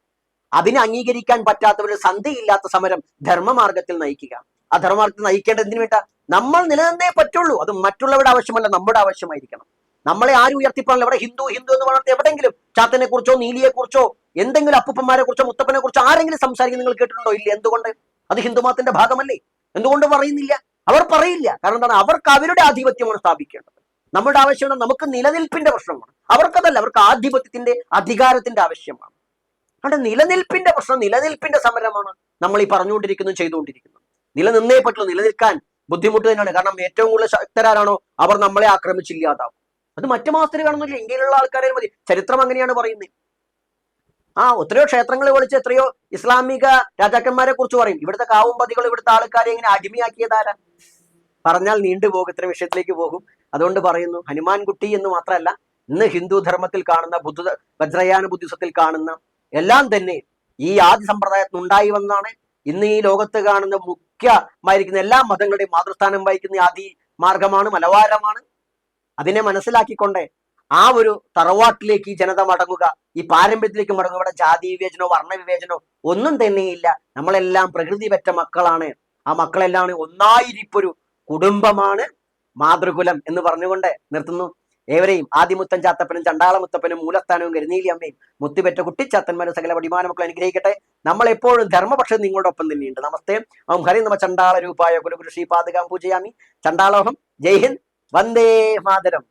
അതിനെ അംഗീകരിക്കാൻ പറ്റാത്തവരുടെ സന്ധിയില്ലാത്ത സമരം ധർമ്മമാർഗത്തിൽ നയിക്കുക. ആ ധർമ്മമാർഗത്തിൽ നയിക്കേണ്ടത് എന്തിനു വേണ്ട നമ്മൾ നിലനിന്നേ പറ്റുള്ളൂ. അത് മറ്റുള്ളവരുടെ ആവശ്യമല്ല നമ്മുടെ ആവശ്യമായിരിക്കണം. നമ്മളെ ആരും ഉയർത്തിപ്പാണല്ലോ ഇവിടെ ഹിന്ദു ഹിന്ദു എന്ന് പറഞ്ഞിട്ട് എവിടെയെങ്കിലും ചാത്തനെ കുറിച്ചോ നീലിയെ കുറിച്ചോ എന്തെങ്കിലും അപ്പുപ്പന്മാരെ കുറിച്ചോ മുത്തപ്പനെ കുറിച്ചോ ആരെങ്കിലും സംസാരിക്കുന്ന നിങ്ങൾ കേട്ടിട്ടുണ്ടോ? ഇല്ല. എന്തുകൊണ്ട്? അത് ഹിന്ദുമതത്തിന്റെ ഭാഗമല്ലേ? എന്തുകൊണ്ട് പറയുന്നില്ല? അവർ പറയില്ല. കാരണം എന്താണ്? അവർക്ക് അവരുടെ ആധിപത്യമാണ് സ്ഥാപിക്കേണ്ടത്. നമ്മുടെ ആവശ്യമാണ് നമുക്ക് നിലനിൽപ്പിന്റെ പ്രശ്നമാണ്. അവർക്കതല്ല. അവർക്ക് ആധിപത്യത്തിന്റെ അധികാരത്തിന്റെ ആവശ്യമാണ്. അവിടെ നിലനിൽപ്പിന്റെ പ്രശ്നം നിലനിൽപ്പിന്റെ സമരമാണ് നമ്മൾ ഈ പറഞ്ഞുകൊണ്ടിരിക്കുന്നു ചെയ്തുകൊണ്ടിരിക്കുന്നത്. നിലനിന്നേ പറ്റുള്ളൂ. നിലനിൽക്കാൻ ബുദ്ധിമുട്ട് തന്നെയാണ്. കാരണം ഏറ്റവും കൂടുതൽ ശക്തരാണോ അവർ നമ്മളെ ആക്രമിച്ചില്ലാതാവും അത് മറ്റു മാസത്തിൽ കാണുന്നില്ല ഇന്ത്യയിലുള്ള ആൾക്കാരെ മതി. ചരിത്രം അങ്ങനെയാണ് പറയുന്നത്. ആ എത്രയോ ക്ഷേത്രങ്ങളെ വിളിച്ച് എത്രയോ ഇസ്ലാമിക രാജാക്കന്മാരെ കുറിച്ച് പറയും. ഇവിടുത്തെ കാവുംപതികൾ ഇവിടുത്തെ ആൾക്കാരെ ഇങ്ങനെ അടിമയാക്കിയതാരാ? പറഞ്ഞാൽ നീണ്ടുപോകും ഇത്തരം വിഷയത്തിലേക്ക് പോകും. അതുകൊണ്ട് പറയുന്നു ഹനുമാൻ കുട്ടി എന്ന് മാത്രമല്ല ഇന്ന് ഹിന്ദു ധർമ്മത്തിൽ കാണുന്ന ബുദ്ധ വജ്രയാന ബുദ്ധിസത്തിൽ കാണുന്ന എല്ലാം തന്നെ ഈ ആദ്യ സമ്പ്രദായത്തിൽ ഉണ്ടായി വന്നാണ്. ഇന്ന് ഈ ലോകത്ത് കാണുന്ന മുഖ്യമായിരിക്കുന്ന എല്ലാ മതങ്ങളുടെയും മാതൃസ്ഥാനം വഹിക്കുന്ന ആദി മാർഗമാണ് മലവാരമാണ് അതിനെ മനസ്സിലാക്കിക്കൊണ്ട് ആ ഒരു തറവാട്ടിലേക്ക് ഈ ജനത മടങ്ങുക ഈ പാരമ്പര്യത്തിലേക്ക് മടങ്ങുക ഇവിടെ ജാതി വിവേചനോ വർണ വിവേചനോ ഒന്നും തന്നെയില്ല. നമ്മളെല്ലാം പ്രകൃതി പറ്റ മക്കളാണ്. ആ മക്കളെല്ലാം ഒന്നായിരിപ്പൊരു കുടുംബമാണ് മാതൃകുലം എന്ന് പറഞ്ഞുകൊണ്ട് നിർത്തുന്നു. ഏവരെയും ആദിമുത്തൻ ചാത്തപ്പനും ചണ്ടാളമുത്തപ്പനും മൂലസ്ഥാനവും കരുനീലി അമ്മയും മുത്തുപെറ്റ കുട്ടിച്ചാത്തന്മാരും സകല പടിമാന മക്കൾ അനുഗ്രഹിക്കട്ടെ. നമ്മൾ എപ്പോഴും ധർമ്മപക്ഷം നിങ്ങളുടെ ഒപ്പം തന്നെയുണ്ട്. നമസ്തേ. ഓം ഹരി നമ ചണ്ടാള രൂപായ കുലകുരു ശ്രീ പാതകാം പൂജയാമി. ചണ്ടാളോഹം. ജയ് ഹിന്ദ്. വന്ദേ മാതരം.